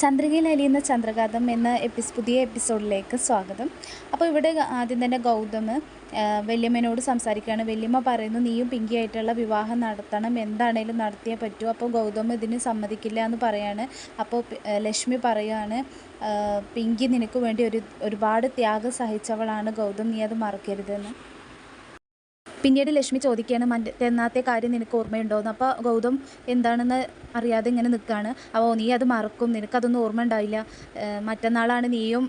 ചന്ദ്രികയിൽ അലിയുന്ന ചന്ദ്രഘാതം എന്ന എപ്പിസ് പുതിയ എപ്പിസോഡിലേക്ക് സ്വാഗതം. അപ്പോൾ ഇവിടെ ആദ്യം തന്നെ ഗൗതം വല്യമ്മനോട് സംസാരിക്കുകയാണ്. വല്യമ്മ പറയുന്നു നീയും പിങ്കിയായിട്ടുള്ള വിവാഹം നടത്തണം. എന്താണേലും നടത്തിയേ പറ്റൂ. അപ്പോൾ ഗൗതം ഇതിന് സമ്മതിക്കില്ല എന്ന് പറയാണ്. അപ്പോൾ ലക്ഷ്മി പറയുകയാണ് പിങ്കി നിനക്ക് വേണ്ടി ഒരു ഒരുപാട് ത്യാഗം സഹിച്ചവളാണ് ഗൗതം. നീ അത് മറക്കരുതെന്ന്. പിന്നീട് ലക്ഷ്മി ചോദിക്കുകയാണ് മറ്റേ എന്നാത്തെ കാര്യം നിനക്ക് ഓർമ്മയുണ്ടോയെന്ന് അപ്പോൾ ഗൗതം എന്താണെന്ന് അറിയാതെ ഇങ്ങനെ നിൽക്കുകയാണ് അപ്പോൾ നീ അത് മറക്കും. നിനക്കതൊന്നും ഓർമ്മ ഉണ്ടാവില്ല ഏഹ് മറ്റന്നാളാണ് നീയും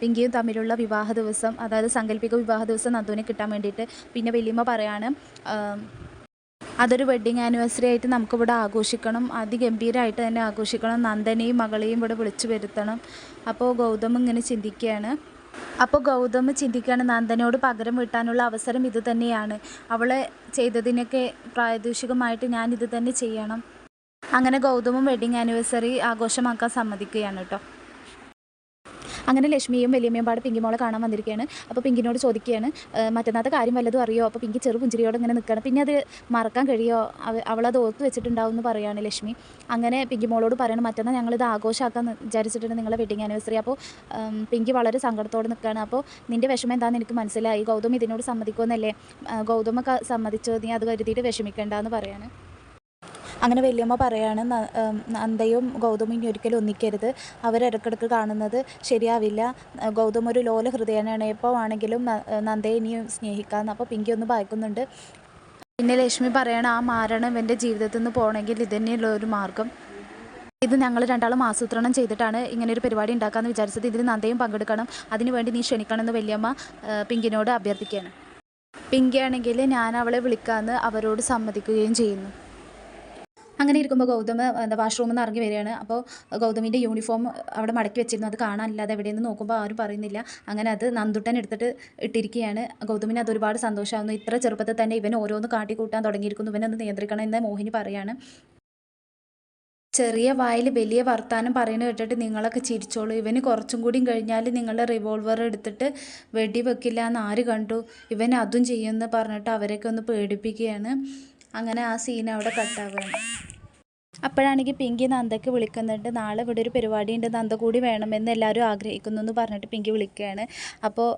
പിങ്കിയും തമ്മിലുള്ള വിവാഹ ദിവസം. അതായത് സങ്കല്പിക വിവാഹ ദിവസം നന്ദുവിനെ കിട്ടാൻ വേണ്ടിയിട്ട്. പിന്നെ വലിയമ്മ പറയാണ് അതൊരു വെഡ്ഡിങ് ആനിവേഴ്സറി ആയിട്ട് നമുക്കിവിടെ ആഘോഷിക്കണം. അതിഗംഭീരമായിട്ട് തന്നെ ആഘോഷിക്കണം. നന്ദനെയും മകളെയും ഇവിടെ വിളിച്ചു വരുത്തണം. അപ്പോൾ ഗൗതം ഇങ്ങനെ ചിന്തിക്കുകയാണ് അപ്പോൾ ഗൗതം ചിന്തിക്കുകയാണ് നന്ദനോട് പകരം വീട്ടാനുള്ള അവസരം ഇത് തന്നെയാണ്. അവളെ ചെയ്തതിനൊക്കെ പ്രായദൂഷികമായിട്ട് ഞാൻ ഇത് തന്നെ ചെയ്യണം. അങ്ങനെ ഗൗതമും വെഡിങ് ആനിവേഴ്സറി ആഘോഷമാക്കാൻ സമ്മതിക്കുകയാണ് കേട്ടോ അങ്ങനെ ലക്ഷ്മിയും വലിയമ്മയും പിങ്കി പിങ്കിമോളെ കാണാൻ വന്നിരിക്കുകയാണ്. അപ്പോൾ പിങ്കിനോട് ചോദിക്കുകയാണ് മറ്റന്നാത്ത കാര്യം വല്ലതും അറിയോ? അപ്പോൾ പിങ്കി ചെറു പുഞ്ചിരിയോടെ ഇങ്ങനെ നിൽക്കുകയാണ് പിന്നെ അത് മറക്കാൻ കഴിയോ? അവളത് ഓർത്ത് വെച്ചിട്ടുണ്ടാവും എന്ന് പറയുകയാണ് ലക്ഷ്മി. അങ്ങനെ പിങ്കി മോളോട് പറയണം മറ്റന്നാൾ ഞങ്ങളിത് ആഘോഷമാക്കാൻ വിചാരിച്ചിട്ടുണ്ട് നിങ്ങളെ വെഡിങ് ആനിവേഴ്സറി അപ്പോൾ പിങ്കി വളരെ സങ്കടത്തോടെ നിൽക്കുകയാണ് അപ്പോൾ നിന്റെ വിഷമം എന്താണെന്ന് എനിക്ക് മനസ്സിലായി. ഗൗതം ഇതിനോട് സമ്മതിക്കുമെന്നല്ലേ? ഗൗതമൊക്കെ സമ്മതിച്ചോ? നീ അത് കരുതിയിട്ട് വിഷമിക്കേണ്ടെന്ന് പറയാണ്. അങ്ങനെ വല്യമ്മ പറയാണ് നന്ദയും ഗൗതമും ഇനി ഒരിക്കലും ഒന്നിക്കരുത്. അവരിടക്കിടക്ക് കാണുന്നത് ശരിയാവില്ല. ഗൗതം ഒരു ലോല ഹൃദയനാണ്. എപ്പോൾ ആണെങ്കിലും നന്ദയെ ഇനിയും സ്നേഹിക്കാമെന്ന് അപ്പോൾ പിങ്കി ഒന്ന് ഭയക്കുന്നുണ്ട് പിന്നെ ലക്ഷ്മി പറയണം ആ മാരണം എന്റെ ജീവിതത്തിൽ നിന്ന് പോകണമെങ്കിൽ ഇത് തന്നെയുള്ള ഒരു മാർഗം. ഇത് ഞങ്ങൾ രണ്ടാളും ആസൂത്രണം ചെയ്തിട്ടാണ് ഇങ്ങനെ ഒരു പരിപാടി ഉണ്ടാക്കാമെന്ന് വിചാരിച്ചത്. ഇതിൽ നന്ദയും പങ്കെടുക്കണം. അതിനുവേണ്ടി നീ ക്ഷണിക്കണമെന്ന് വല്യമ്മ പിങ്കിനോട് അഭ്യർത്ഥിക്കുകയാണ് പിങ്കിയാണെങ്കിൽ ഞാൻ അവളെ വിളിക്കാമെന്ന് അവരോട് സമ്മതിക്കുകയും ചെയ്യുന്നു. അങ്ങനെ ഇരിക്കുമ്പോൾ ഗൗതമ് എന്താ വാഷ്റൂമിൽ നിന്ന് ഇറങ്ങി വരികയാണ്. അപ്പോൾ ഗൗതമിന്റെ യൂണിഫോം അവിടെ മടക്കി വെച്ചിരുന്നു. അത് കാണാനില്ലാതെ എവിടെയെന്ന് നോക്കുമ്പോൾ ആരും പറയുന്നില്ല. അങ്ങനെ അത് നന്ദുട്ടൻ എടുത്തിട്ട് ഇട്ടിരിക്കുകയാണ്. ഗൗതമിന് അത് ഒരുപാട് സന്തോഷമാകുന്നു ഇത്ര ചെറുപ്പത്തിൽ തന്നെ ഇവൻ ഓരോന്ന് കാട്ടിക്കൂട്ടാൻ തുടങ്ങിയിരിക്കുന്നു. ഇവനൊന്ന് നിയന്ത്രിക്കണം എന്ന് മോഹിനി പറയാണ്. ചെറിയ വായിൽ വലിയ വർത്താനം പറയുന്നത് കേട്ടിട്ട് നിങ്ങളൊക്കെ ചിരിച്ചോളൂ. ഇവന് കുറച്ചും കൂടിയും കഴിഞ്ഞാൽ നിങ്ങളുടെ റിവോൾവർ എടുത്തിട്ട് വെടി വെക്കില്ല എന്ന് ആര് കണ്ടു? ഇവൻ അതും ചെയ്യുമെന്ന് പറഞ്ഞിട്ട് അവരെയൊക്കെ ഒന്ന് പേടിപ്പിക്കുകയാണ്. അങ്ങനെ ആ സീൻ അവിടെ കട്ടാവുകയാണ് അപ്പോഴാണെങ്കിൽ പിങ്കി നന്ദയ്ക്ക് വിളിക്കുന്നുണ്ട്. നാളെ ഇവിടെ ഒരു പരിപാടി ഉണ്ട് നന്ദ കൂടി വേണമെന്ന് എല്ലാവരും ആഗ്രഹിക്കുന്നു എന്ന് പറഞ്ഞിട്ട് പിങ്കി വിളിക്കുകയാണ്. അപ്പോൾ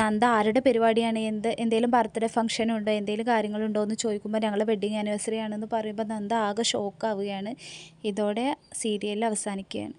നന്ദ ആരുടെ പരിപാടിയാണ്? എന്ത് എന്തെങ്കിലും ബർത്ത്ഡേ ഫംഗ്ഷൻ ഉണ്ടോ? എന്തെങ്കിലും കാര്യങ്ങളുണ്ടോ എന്ന് ചോദിക്കുമ്പോൾ ഞങ്ങൾ വെഡ്ഡിങ് ആനിവേഴ്സറി ആണെന്ന് പറയുമ്പോൾ നന്ദ ആകെ ഷോക്കാവുകയാണ് ഇതോടെ സീരിയൽ അവസാനിക്കുകയാണ്.